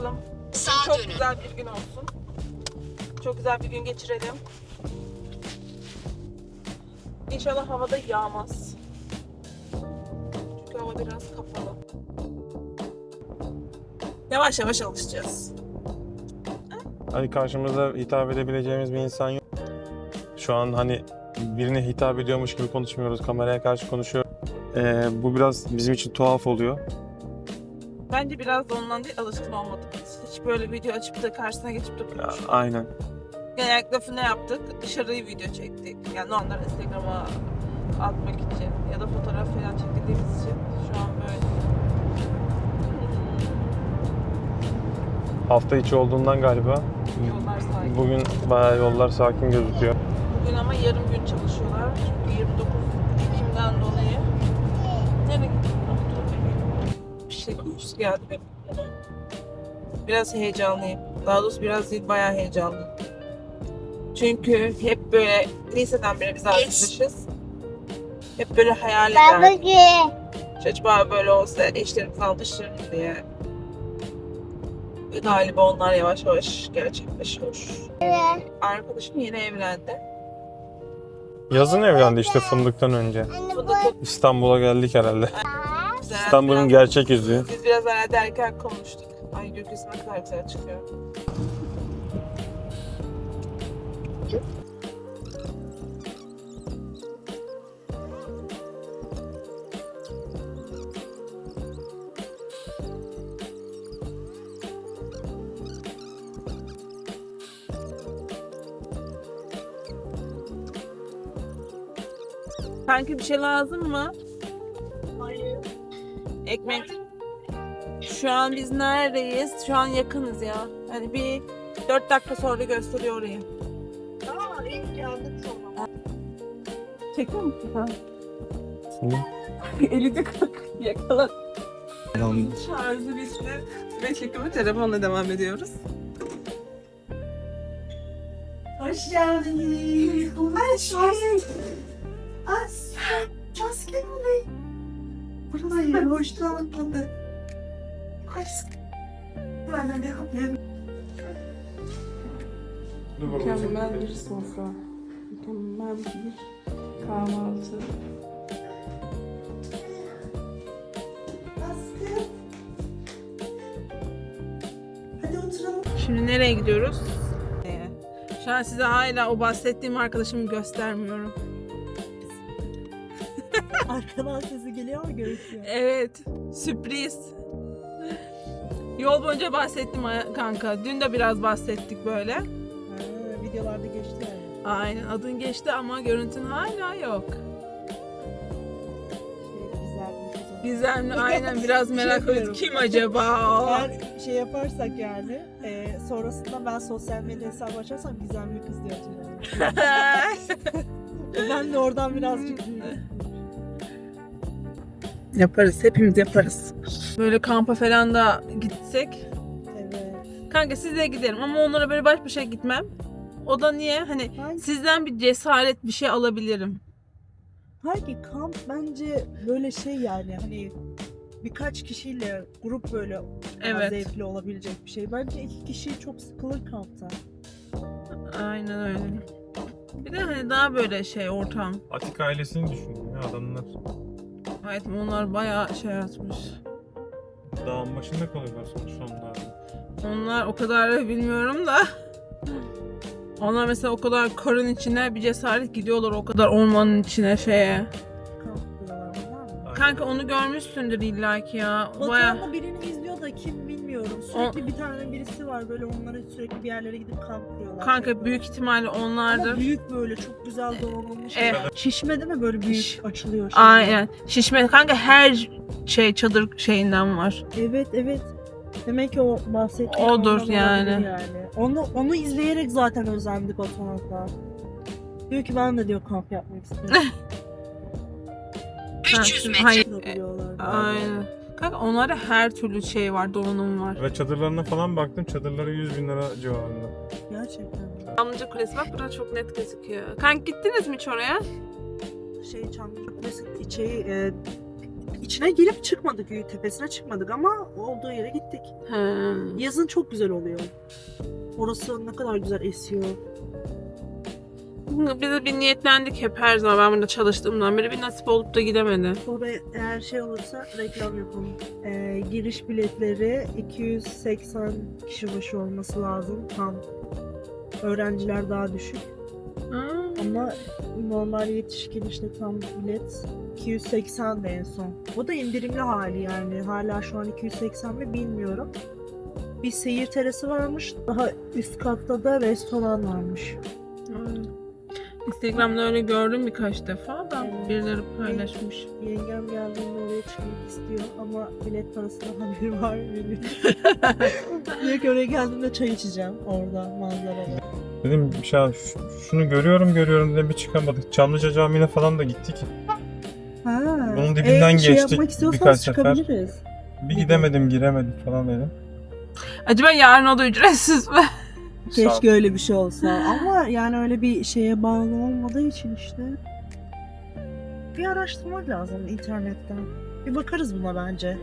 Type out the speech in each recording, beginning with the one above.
bakalım. Sağa Çok dönün. güzel bir gün olsun. Çok güzel bir gün geçirelim. İnşallah havada yağmaz. Çünkü hava biraz kapalı. Yavaş yavaş alışacağız. Hani karşımızda hitap edebileceğimiz bir insan yok. Şu an hani birine hitap ediyormuş gibi konuşmuyoruz. Kameraya karşı konuşuyor. Ee, bu biraz bizim için tuhaf oluyor. Bence biraz da ondan değil alışkın olmadık. biz. Hiç böyle video açıp da karşısına geçip de Ya, konuşmadık. aynen. Genellikle ne yaptık? Dışarıyı video çektik. Yani onlar Instagram'a atmak için ya da fotoğraf falan çekildiğimiz için şu an böyle. Hafta içi olduğundan galiba Yollar sakin. bugün bayağı yollar sakin gözüküyor. Bugün ama yarım gün çalışıyorlar. Çünkü 29 Ekim'den dolayı. Nereye gittin? Geldi benim. Biraz heyecanlıyım. Daha doğrusu biraz değil, bayağı heyecanlıyım. Çünkü hep böyle liseden beri biz arkadaşız. Hep böyle hayal ederdik. Acaba böyle olsa eşlerimiz alışır diye. Ve galiba onlar yavaş yavaş gerçekleşiyor. Arkadaşım yeni evlendi. Yazın evlendi işte fındıktan önce. Bu çok İstanbul'a geldik herhalde. Güzel. İstanbul'un Biraz- gerçek yüzü. Biz biraz herhalde erken konuştuk. Ay gökyüzü ne kadar güzel çıkıyor. Sanki bir şey lazım mı? Ekmek. Şu an biz neredeyiz? Şu an yakınız ya. Hani bir 4 dakika sonra gösteriyor orayı. Aa, ilk geldik sonra. Çekiyor musun? Ha. Eli de kalk. Yakala. Şarjı bitti. Ve çekimi telefonla devam ediyoruz. Hoş geldiniz. Hoş geldiniz. Burası hoş geldiniz. Hoş Ben de ne yapayım? Mükemmel bir sofra. Mükemmel bir kahvaltı. Askı. Hadi oturalım. Şimdi nereye gidiyoruz? Ee, Şu an size hala o bahsettiğim arkadaşımı göstermiyorum. Arkadan sesi geliyor mu görüntüyor? Evet, sürpriz. Yol boyunca bahsettim ha- kanka. Dün de biraz bahsettik böyle. videolarda geçti yani. Aynen adın geçti ama görüntün hala yok. Şey. Gizemli aynen biraz Şey merak ediyorum. yapıyorum. Kim acaba o? Eğer şey yaparsak yani e, sonrasında ben sosyal medya hesabı açarsam gizemli kız diye açacağım. ben de oradan birazcık yaparız, hepimiz yaparız. Böyle kampa falan da gitsek. Evet. Kanka sizle giderim ama onlara böyle baş başa gitmem. O da niye? Hani Hangi, sizden bir cesaret bir şey alabilirim. hangi kamp bence böyle şey yani hani birkaç kişiyle grup böyle Evet. zevkli olabilecek bir şey. Bence iki kişi çok sıkılır kampta. Aynen öyle. Bir de hani daha böyle şey ortam. Atik ailesini düşünün ya adamlar. Evet onlar bayağı şey atmış. Dağın başında kalıyorlar sonuçta onlar. Onlar o kadar da bilmiyorum da. Onlar mesela o kadar karın içine bir cesaret gidiyorlar o kadar ormanın içine şeye. Kanka onu görmüşsündür illaki ya. Baya Batuhan'la birini izliyor da kim. Sürekli bir tane birisi var böyle onlara sürekli bir yerlere gidip kamp kuruyorlar. kanka büyük ihtimalle Ama onlardır. büyük böyle çok güzel donanılmış. E, Şişme değil mi böyle büyük Şiş- açılıyor. şimdi? Aynen. Şişme kanka her şey çadır şeyinden var. Evet evet. Demek ki o bahsettiğim Odur ondan olabilir yani. yani. Onu, onu izleyerek zaten özendik Batuhan'la. Diyor ki ben de diyor kamp yapmak istiyorum. 300 metre. Hayır. Yapıyorlar. Aynen. Kanka onlarda her türlü şey var, donanım var. Ve çadırlarına falan baktım. Çadırları 100 bin lira civarında. Gerçekten. Damlıca Kulesi bak burada çok net gözüküyor. Kanka gittiniz mi hiç oraya? Şey Çamlıca Kulesi şey, e, İçine girip çıkmadık, tepesine çıkmadık ama olduğu yere gittik. He. Yazın çok güzel oluyor. Orası ne kadar güzel esiyor. Biz bir niyetlendik hep her zaman ben burada çalıştığımdan beri bir nasip olup da gidemedi. Oraya eğer şey olursa reklam yapalım. Ee, giriş biletleri 280 kişi başı olması lazım tam. Öğrenciler daha düşük. Ha. Ama normal yetişkin işte tam bilet 280 de en son. O da indirimli hali yani. Hala şu an 280 mi bilmiyorum. Bir seyir terası varmış. Daha üst katta da restoran varmış. Aynen. Instagram'da öyle gördüm birkaç defa da birileri paylaşmış. Yengem geldiğinde oraya çıkmak istiyor ama bilet parasına haberi var. Diyor ki oraya geldiğimde çay içeceğim orada manzarada. Dedim ya şunu görüyorum görüyorum dedim bir çıkamadık. Çamlıca Camii'ne falan da gittik. Ha. Bunun dibinden şey geçtik istiyorsanız birkaç sefer. çıkabiliriz. Bir gidemedim giremedik falan dedim. Acaba yarın o da ücretsiz mi? Keşke öyle bir şey olsa ama yani öyle bir şeye bağlı olmadığı için işte bir araştırmak lazım internetten. Bir bakarız buna bence.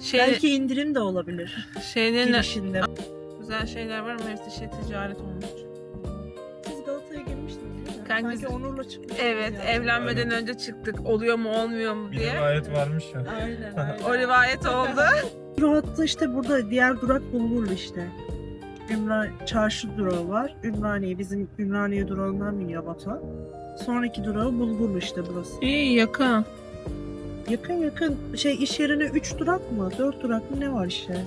Şey, Belki indirim de olabilir şeylerin girişinde. güzel şeyler var ama hepsi şey ticaret olmuş. Siz Galata'ya girmiştiniz değil mi? Kanka Sanki biz- Onur'la çıkmıştınız Evet, yani. evlenmeden önce çıktık. Oluyor mu olmuyor mu Bir diye. rivayet varmış ya. Aynen aynen. O rivayet oldu. Durağı işte burada diğer durak Bulgurlu işte. Ümran, çarşı durağı var. Ümraniye bizim Ümraniye durağından biniyor Batuhan. Sonraki durağı Bulgurlu işte burası. İyi yakın. Yakın yakın şey iş yerine 3 durak mı 4 durak mı ne var işte.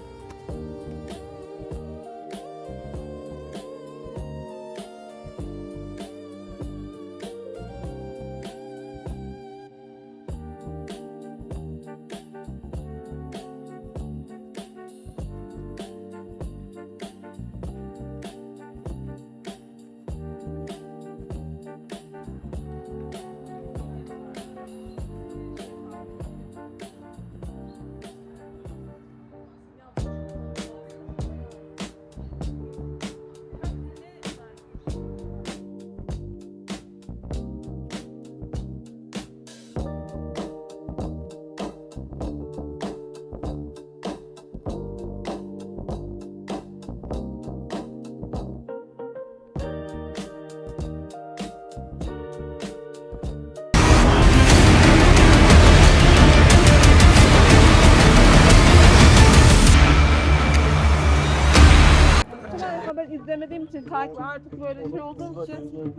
Takip artık böyle şey olduğum için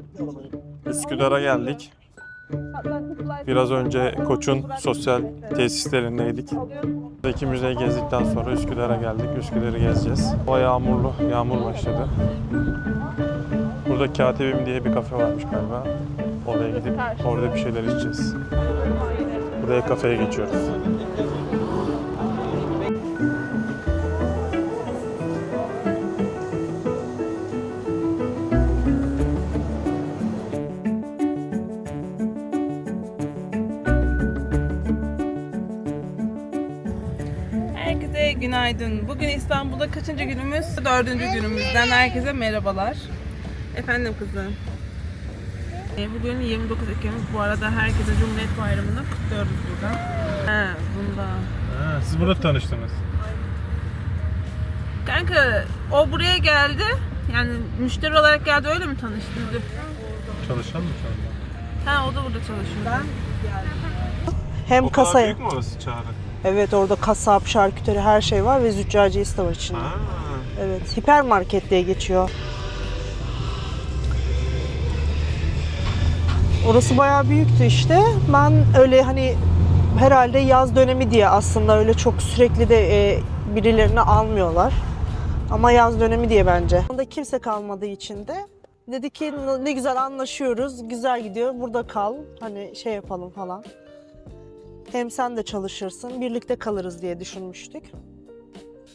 Üsküdar'a geldik. Biraz önce Koç'un sosyal tesislerindeydik. İki müzeyi gezdikten sonra Üsküdar'a geldik. Üsküdar'ı gezeceğiz. Hava yağmurlu, yağmur başladı. Burada Katibim diye bir kafe varmış galiba. Oraya gidip orada bir şeyler içeceğiz. Buraya kafeye geçiyoruz. Herkese günaydın. Bugün İstanbul'da kaçıncı günümüz? Dördüncü günümüzden herkese merhabalar. Efendim kızım. E, Bugün 29 Ekim. Bu arada herkese Cumhuriyet Bayramı'nı kutluyoruz burada. He, bunda. siz burada tanıştınız. Kanka o buraya geldi. Yani müşteri olarak geldi öyle mi tanıştınız? Çalışan mı şu anda? Ha o da burada çalışıyor. Ben hem kasaya. mü orası Çağrı? Evet orada kasap, şarküteri her şey var ve züccaciyesi de var içinde. Evet hipermarket diye geçiyor. Orası bayağı büyüktü işte. Ben öyle hani herhalde yaz dönemi diye aslında öyle çok sürekli de e, birilerini almıyorlar. Ama yaz dönemi diye bence. Onda kimse kalmadığı için de dedi ki ne güzel anlaşıyoruz, güzel gidiyor. Burada kal. Hani şey yapalım falan. Hem sen de çalışırsın, birlikte kalırız diye düşünmüştük.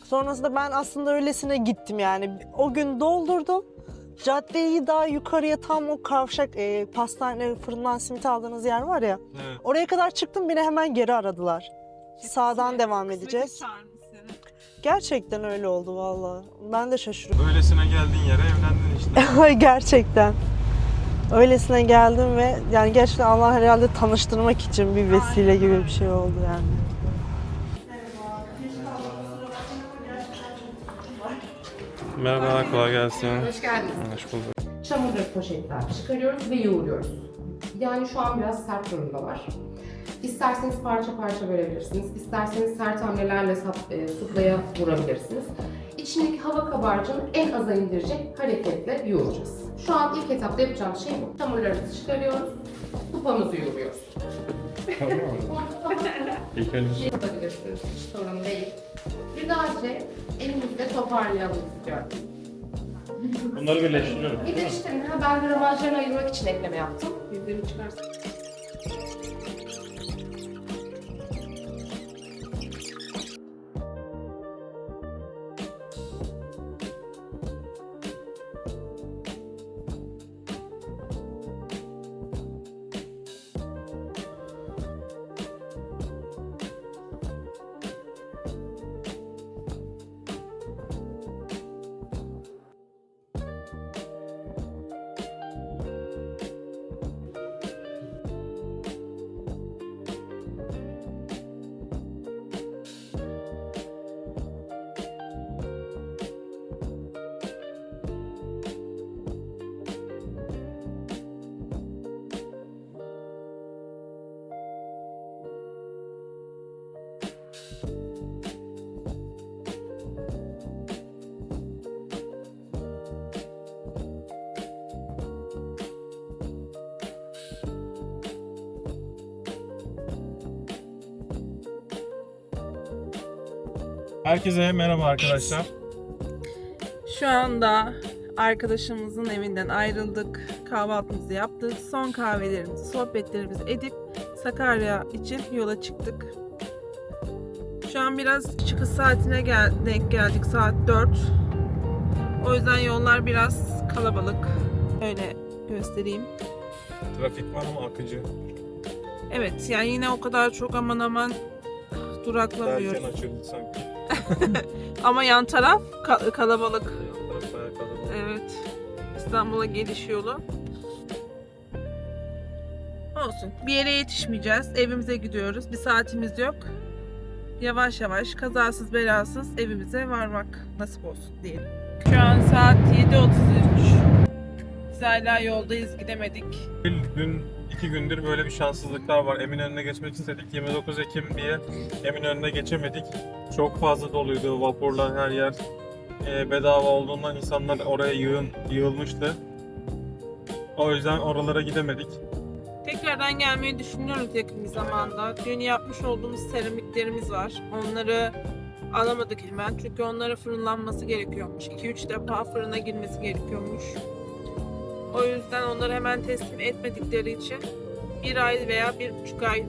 Sonrasında ben aslında öylesine gittim yani. O gün doldurdum. Caddeyi daha yukarıya tam o kavşak e, pastane fırından simit aldığınız yer var ya. Evet. Oraya kadar çıktım beni hemen geri aradılar. Sağdan devam edeceğiz. Gerçekten öyle oldu vallahi. Ben de şaşırıyorum. Öylesine geldiğin yere evlendin işte. Gerçekten. Öylesine geldim ve yani gerçekten Allah herhalde tanıştırmak için bir vesile gibi bir şey oldu yani. Merhaba, kolay gelsin. Hoş geldiniz. Hoş bulduk. Çamurları poşetler çıkarıyoruz ve yoğuruyoruz. Yani şu an biraz sert durumdalar. İsterseniz parça parça bölebilirsiniz. İsterseniz sert hamlelerle sap, e, suplaya vurabilirsiniz. İçindeki hava kabarcığını en aza indirecek hareketle yoğuracağız. Şu an ilk etapta yapacağımız şey bu. Çamurlarımızı çıkarıyoruz. Kupamızı yoğuruyoruz. İlk önce Yapabilirsiniz. Hiç sorun değil. Güzelce elimizde toparlayalım istiyorum. bunları birleştiriyorum. Bir de işte ben gramajlarını ayırmak için ekleme yaptım. Yüzleri çıkarsın. Herkese merhaba arkadaşlar. Şu anda arkadaşımızın evinden ayrıldık. Kahvaltımızı yaptık. Son kahvelerimizi, sohbetlerimizi edip Sakarya için yola çıktık. Şu an biraz çıkış saatine gel denk geldik. Saat 4. O yüzden yollar biraz kalabalık. Öyle göstereyim. Trafik var ama akıcı. Evet yani yine o kadar çok aman aman duraklamıyoruz. Derken açıldı sanki. Ama yan taraf ka- kalabalık. Taraf bayağı kalabalık. Evet. İstanbul'a geliş yolu. Olsun. Bir yere yetişmeyeceğiz. Evimize gidiyoruz. Bir saatimiz yok. Yavaş yavaş, kazasız belasız evimize varmak nasip olsun diyelim. Şu an saat 7.33. Biz hala yoldayız, gidemedik. Dün iki gündür böyle bir şanssızlıklar var. Eminönü'ne geçmek istedik. 29 Ekim diye Eminönü'ne geçemedik. Çok fazla doluydu vapurlar her yer. Ee, bedava olduğundan insanlar oraya yığın, yığılmıştı. O yüzden oralara gidemedik. Tekrardan gelmeyi düşünüyoruz yakın bir zamanda. Dün yapmış olduğumuz seramiklerimiz var. Onları alamadık hemen çünkü onlara fırınlanması gerekiyormuş. 2-3 defa fırına girmesi gerekiyormuş. O yüzden onları hemen teslim etmedikleri için bir ay veya bir buçuk ay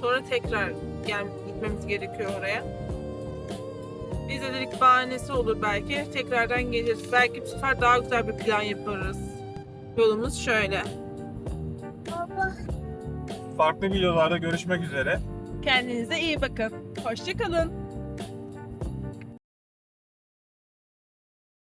sonra tekrar gel gitmemiz gerekiyor oraya. Biz de dedik bahanesi olur belki. Tekrardan geliriz. Belki bu sefer daha güzel bir plan yaparız. Yolumuz şöyle. Farklı videolarda görüşmek üzere. Kendinize iyi bakın. Hoşçakalın.